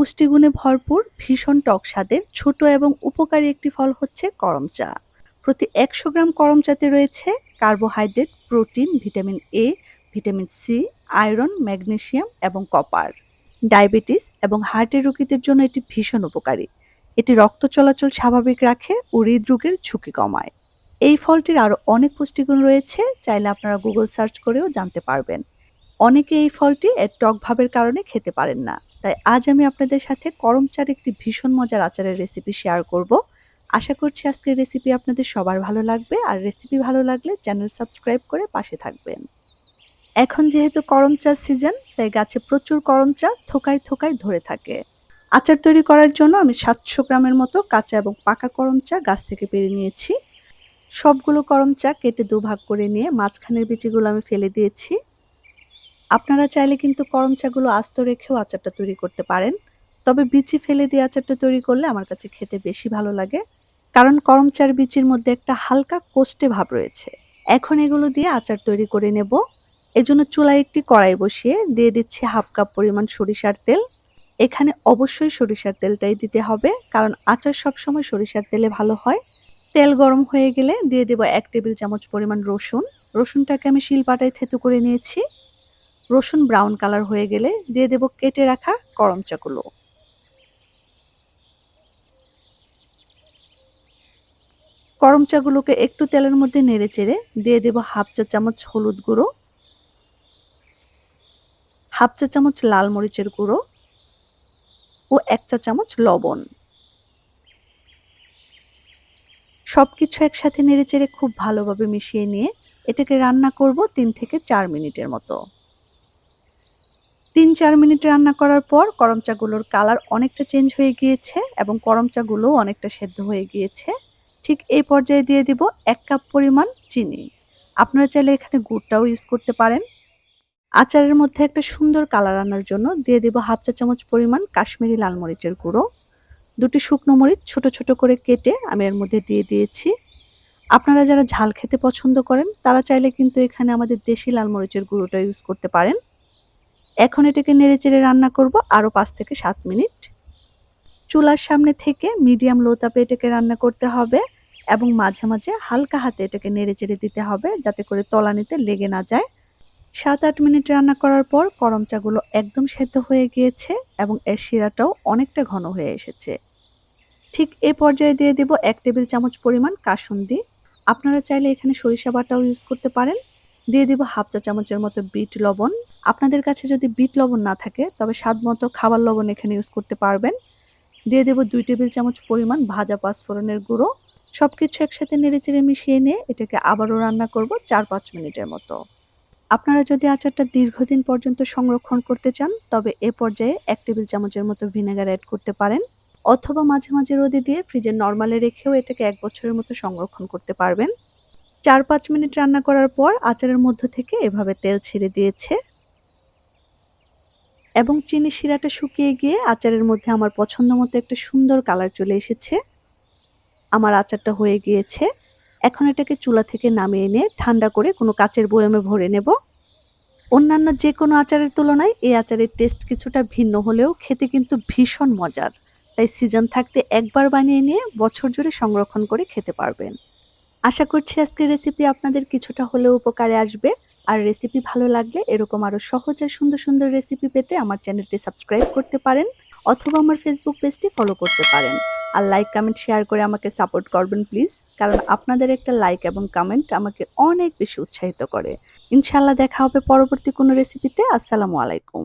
পুষ্টিগুণে ভরপুর, ভীষণ টক স্বাদের, ছোট এবং উপকারী একটি ফল হচ্ছে করম চা। প্রতি একশো গ্রাম করম চাতে রয়েছে carbohydrate, protein, vitamin A vitamin C iron magnesium এবং কপার। ডায়াবেটিস এবং হার্টের রোগীদের জন্য এটি ভীষণ উপকারী। এটি রক্ত চলাচল স্বাভাবিক রাখে ও হৃদরোগের ঝুঁকি কমায়। এই ফলটির আরও অনেক পুষ্টিগুণ রয়েছে, চাইলে আপনারা গুগল সার্চ করেও জানতে পারবেন। অনেকে এই ফলটি এর টক ভাবের কারণে খেতে পারেন না। তাই আজ আমি আপনাদের সাথে করম চার একটি ভীষণ মজার আচারের রেসিপি শেয়ার করব। আশা করছি আজকের রেসিপি আপনাদের সবার ভালো লাগবে। আর রেসিপি ভালো লাগলে চ্যানেল সাবস্ক্রাইব করে পাশে থাকবেন। এখন যেহেতু করম চার সিজন তাই গাছে প্রচুর করম চা থোকায় থোকায় ধরে থাকে। আচার তৈরি করার জন্য আমি সাতশো গ্রামের মতো কাঁচা এবং পাকা করম চা গাছ থেকে পেরে নিয়েছি। সবগুলো করম চা কেটে দুভাগ করে নিয়ে মাঝখানের বিচিগুলো আমি ফেলে দিয়েছি। আপনারা চাইলে কিন্তু করম চাগুলো আস্ত রেখেও আচারটা তৈরি করতে পারেন। তবে বিচি ফেলে দিয়ে আচারটা তৈরি করলে আমার কাছে খেতে বেশি ভালো লাগে। কারণ করম চার বিচির মধ্যে একটা হালকা কোষ্টে ভাব রয়েছে। এখন এগুলো দিয়ে আচার তৈরি করে নেব। এজন্য চুলায় একটি কড়াই বসিয়ে দিয়ে দিচ্ছি হাফ কাপ পরিমাণ সরিষার তেল। এখানে অবশ্যই সরিষার তেলটাই দিতে হবে, কারণ আচার সবসময় সরিষার তেলে ভালো হয়। তেল গরম হয়ে গেলে দিয়ে দেব এক টেবিল চামচ পরিমাণ রসুন। রসুনটাকে আমি শিলপাটায় থেতু করে নিয়েছি। রসুন ব্রাউন কালার হয়ে গেলে দিয়ে দেব কেটে রাখা করম চাকুলো। করম চাগুলোকে একটু তেলের মধ্যে নেড়ে চেড়ে দিয়ে দেব হাফ চা চামচ হলুদ গুঁড়ো, হাফ চা চামচ লাল মরিচের গুঁড়ো ও এক চা চামচ লবণ। সব কিছু একসাথে নেড়ে চেড়ে খুব ভালোভাবে মিশিয়ে নিয়ে এটাকে রান্না করব তিন থেকে চার মিনিটের মতো। তিন চার মিনিট রান্না করার পর করম চাগুলোর কালার অনেকটা চেঞ্জ হয়ে গিয়েছে এবং করম চাগুলো অনেকটা সেদ্ধ হয়ে গিয়েছে। ঠিক এই পর্যায়ে দিয়ে দিব এক কাপ পরিমাণ চিনি। আপনারা চাইলে এখানে গুড়টাও ইউজ করতে পারেন। আচারের মধ্যে একটা সুন্দর কালার আনার জন্য দিয়ে দিব হাফ চা চামচ পরিমাণ কাশ্মীরি লাল মরিচের গুঁড়ো। দুটি শুকনো মরিচ ছোট ছোট করে কেটে আমি এর মধ্যে দিয়ে দিয়েছি। আপনারা যারা ঝাল খেতে পছন্দ করেন, তারা চাইলে কিন্তু এখানে আমাদের দেশি লাল মরিচের গুঁড়োটা ইউজ করতে পারেন। এখন এটাকে নেড়ে চেড়ে রান্না করব আরও পাঁচ থেকে সাত মিনিট। চুলার সামনে থেকে মিডিয়াম লো তাপে এটাকে রান্না করতে হবে এবং মাঝে মাঝে হালকা হাতে এটাকে নেড়ে চেড়ে দিতে হবে যাতে করে তলানিতে লেগে না যায়। সাত আট মিনিট রান্না করার পর করম চাগুলো একদম সেদ্ধ হয়ে গিয়েছে এবং এর শিরাটাও অনেকটা ঘন হয়ে এসেছে। ঠিক এ পর্যায়ে দিয়ে দেব এক টেবিল চামচ পরিমাণ কাসুন্দি। আপনারা চাইলে এখানে সরিষা বাটাও ইউজ করতে পারেন। দিয়ে দিব হাফ চা চামচের মতো বিট লবণ। আপনাদের কাছে যদি বিট লবণ না থাকে, তবে স্বাদ মতো খাবার লবণ এখানে ইউজ করতে পারবেন। দিয়ে দেব দুই টেবিল চামচ পরিমাণ ভাজা পাঁচফোড়নের গুঁড়ো। সব কিছু একসাথে নেড়েচেড়ে মিশিয়ে নিয়ে এটাকে আবারও রান্না করব চার পাঁচ মিনিটের মতো। আপনারা যদি আচারটা দীর্ঘদিন পর্যন্ত সংরক্ষণ করতে চান, তবে এ পর্যায়ে এক টেবিল চামচের মতো ভিনেগার অ্যাড করতে পারেন। অথবা মাঝে মাঝে রোদে দিয়ে ফ্রিজের নর্মালে রেখেও এটাকে এক বছরের মতো সংরক্ষণ করতে পারবেন। চার পাঁচ মিনিট রান্না করার পর আচারের মধ্য থেকে এভাবে তেল ছেড়ে দিয়েছে। এবং চিনি শিরাটা শুকিয়ে গিয়ে আচারের মধ্যে আমার পছন্দ মতো একটা সুন্দর কালার চলে এসেছে। আমার আচারটা হয়ে গিয়েছে। এখন এটাকে চুলা থেকে নামিয়ে এনে ঠান্ডা করে কোনো কাচের বয়ামে ভরে নেব। অন্যান্য যে কোনো আচারের তুলনায় এই আচারের টেস্ট কিছুটা ভিন্ন হলেও খেতে কিন্তু ভীষণ মজার। তাই সিজন থাকতে একবার বানিয়ে নিয়ে বছর জুড়ে সংরক্ষণ করে খেতে পারবেন। আশা করছি আজকের রেসিপি আপনাদের কিছুটা হলেও উপকারে আসবে। আর রেসিপি ভালো লাগলে এরকম আরও সহজ আর সুন্দর সুন্দর রেসিপি পেতে আমার চ্যানেলটি সাবস্ক্রাইব করতে পারেন অথবা আমার ফেসবুক পেজটি ফলো করতে পারেন। আর লাইক কমেন্ট শেয়ার করে আমাকে সাপোর্ট করবেন প্লিজ কারণ আপনাদের একটা লাইক এবং কমেন্ট আমাকে অনেক বেশি উৎসাহিত করে। ইনশাল্লাহ দেখা হবে পরবর্তী কোনো রেসিপিতে আসসালামু আলাইকুম।